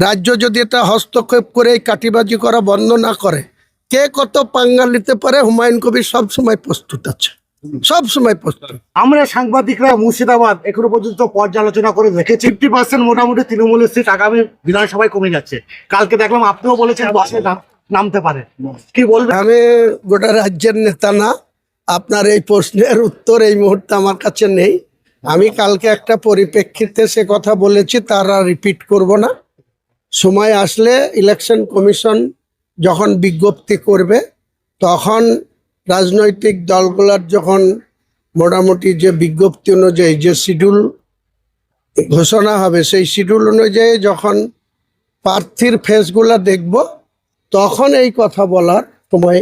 রাজ্য যদি এটা হস্তক্ষেপ করে এই কাটিবাজি করা বন্ধ না করে কে কত পাঙ্গাল নিতে পারে হুমায়ুন কবির সব সময় প্রস্তুত আছে। সব সময় প্রস্তুত। আমরা সাংবাদিকরা মুর্শিদাবাদ এখনও পর্যন্ত পর্যালোচনা করে দেখেছি। ফিফটি পার্সেন্ট মোটামুটি তৃণমূলের সিট আগামী বিধানসভায় কমে যাচ্ছে। কালকে দেখলাম আপনিও বলেছেন বাসে নাম- নামতে পারে। কি বলবেন? আমি গোটা রাজ্যের নেতা না আপনার এই প্রশ্নের উত্তর এই মুহূর্তে আমার কাছে নেই। আমি কালকে একটা পরিপ্রেক্ষিতে সে কথা বলেছি তারা রিপিট করব না। সময় আসলে ইলেকশন কমিশন যখন বিজ্ঞপ্তি করবে তখন রাজনৈতিক দলগুলোর যখন মোটামুটি যে বিজ্ঞপ্তি অনুযায়ী যে শিডিউল ঘোষণা হবে সেই শিডিউল অনুযায়ী যখন প্রার্থীর ফেসগুলা দেখব তখন এই কথা বলার সময়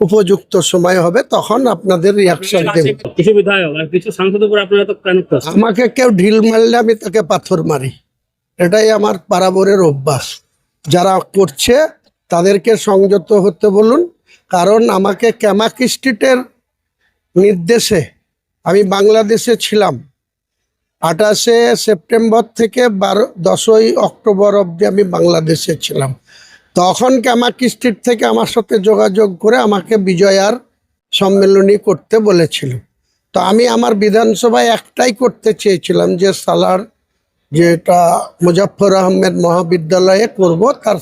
উপযুক্ত সময় হবে তখন আপনাদের রিয়াকশন দেব। কিছু বিধায়ক আর কিছু সাংসদের উপর আপনারা তো আমাকে কেউ ঢিল মারলে আমি তাকে পাথর মারি। এটাই আমার পারাবরের অভ্যাস। যারা করছে, তাদেরকে সংযত হতে বলুন। কারণ আমাকে ক্যামাক স্ট্রিটের নির্দেশে আমি বাংলাদেশে ছিলাম। আঠাশে সেপ্টেম্বর থেকে বারো, দশই অক্টোবর অবধি আমি বাংলাদেশে ছিলাম। তখন ক্যামাক স্ট্রিট থেকে আমার সাথে যোগাযোগ করে আমাকে বিজয়ার সম্মেলনী করতে বলেছিল। তো আমি আমার বিধানসভায় একটাই করতে চেয়েছিলাম যে সালার যেটা মুজাফর আহমেদ মহাবিদ্যালয়ে করব, তার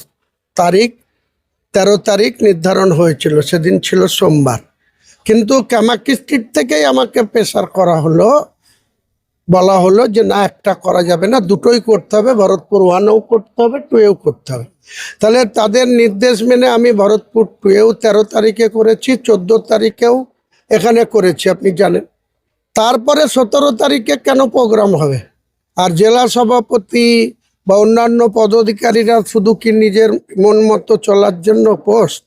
তারিখ তেরো তারিখ নির্ধারণ হয়েছিল, সেদিন ছিল সোমবার। কিন্তু ক্যামাকি স্ট্রিট থেকেই আমাকে প্রেশার করা হলো, বলা হলো যে না, একটা করা যাবে না, দুটোই করতে হবে, ভরতপুর ওয়ানও করতে হবে টুয়েও করতে হবে। তাহলে তাদের নির্দেশ মেনে আমি ভরতপুর টুয়েও তেরো তারিখে করেছি, চোদ্দ তারিখেও এখানে করেছি, আপনি জানেন। তারপরে সতেরো তারিখে কেন প্রোগ্রাম হবে? আর জেলা সভাপতি বা অন্যান্য পদাধিকারীরা শুধু কি নিজের মন মতো চলার জন্য পোস্ট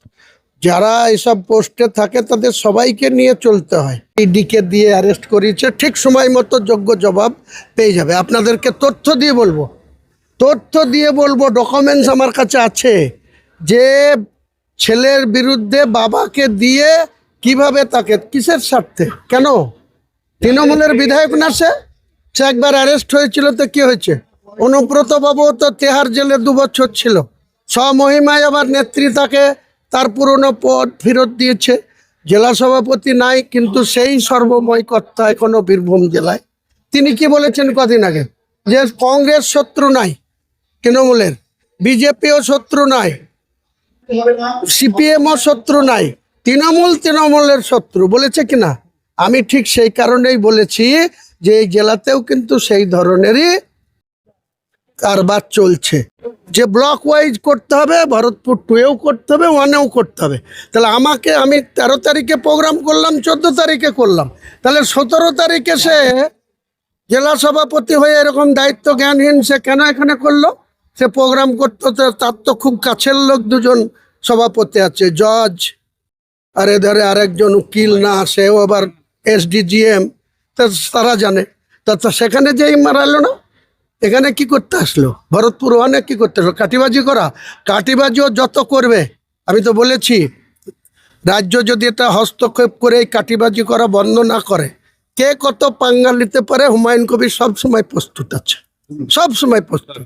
যারা এসব পোস্টে থাকে তাদের সবাইকে নিয়ে চলতে হয়। ইডিকে দিয়ে অ্যারেস্ট করিয়েছে, ঠিক সময় মতো যোগ্য জবাব পেয়ে যাবে। আপনাদেরকে তথ্য দিয়ে বলব। তথ্য দিয়ে বলব ডকুমেন্টস আমার কাছে আছে। যে ছেলের বিরুদ্ধে বাবাকে দিয়ে কীভাবে তাকে, কিসের স্বার্থে? কেন? তৃণমূলের বিধায়ক না সে? সে একবার অ্যারেস্ট হয়েছিল তো কি হয়েছে? অনুব্রত বাবু তো তেহার জেলে দু বছর ছিল। স্বমহিমায় আবার নেত্রী তাকে তার পুরনো পদ ফেরত দিয়েছে। জেলা সভাপতি নাই, কিন্তু সেই সর্বময় কর্তা এখনও বীরভূম জেলায়। তিনি কি বলেছেন কদিন আগে? যে কংগ্রেস শত্রু নাই, তৃণমূলের। বিজেপিও শত্রু নাই, সিপিএমও শত্রু নাই, তৃণমূল তৃণমূলের শত্রু। বলেছে কিনা? আমি ঠিক সেই কারণেই বলেছি যে এই জেলাতেও কিন্তু সেই ধরনেরই কারবার চলছে। যে ব্লক ওয়াইজ করতে হবে, ভরতপুর টুয়েও করতে হবে ওয়ানেও করতে হবে। তাহলে আমাকে আমি তেরো তারিখে প্রোগ্রাম করলাম, চোদ্দ তারিখে করলাম। তাহলে সতেরো তারিখে সে জেলা সভাপতি হয়ে এরকম দায়িত্ব জ্ঞানহীন সে কেন এখানে করল? সে প্রোগ্রাম করতে তার তো খুব কাছের লোক দুজন সভাপতি আছে, জজ, আর এধারে আরেকজন উকিল না, সেও আবার এসডিজিএম তারা জানে। তা সেখানে যেই মারালো না, এখানে কি করতে আসলো? ভরতপুর ওখানে কি করতে আসলো? কাটিবাজি করা? কাটিবাজিও যত করবে, আমি তো বলেছি, রাজ্য যদি এটা হস্তক্ষেপ করে কাটিবাজি করা বন্ধ না করে, কে কত পাঙ্গাল নিতে পারে? হুমায়ুন কবির সবসময় প্রস্তুত আছে। সবসময় প্রস্তুত।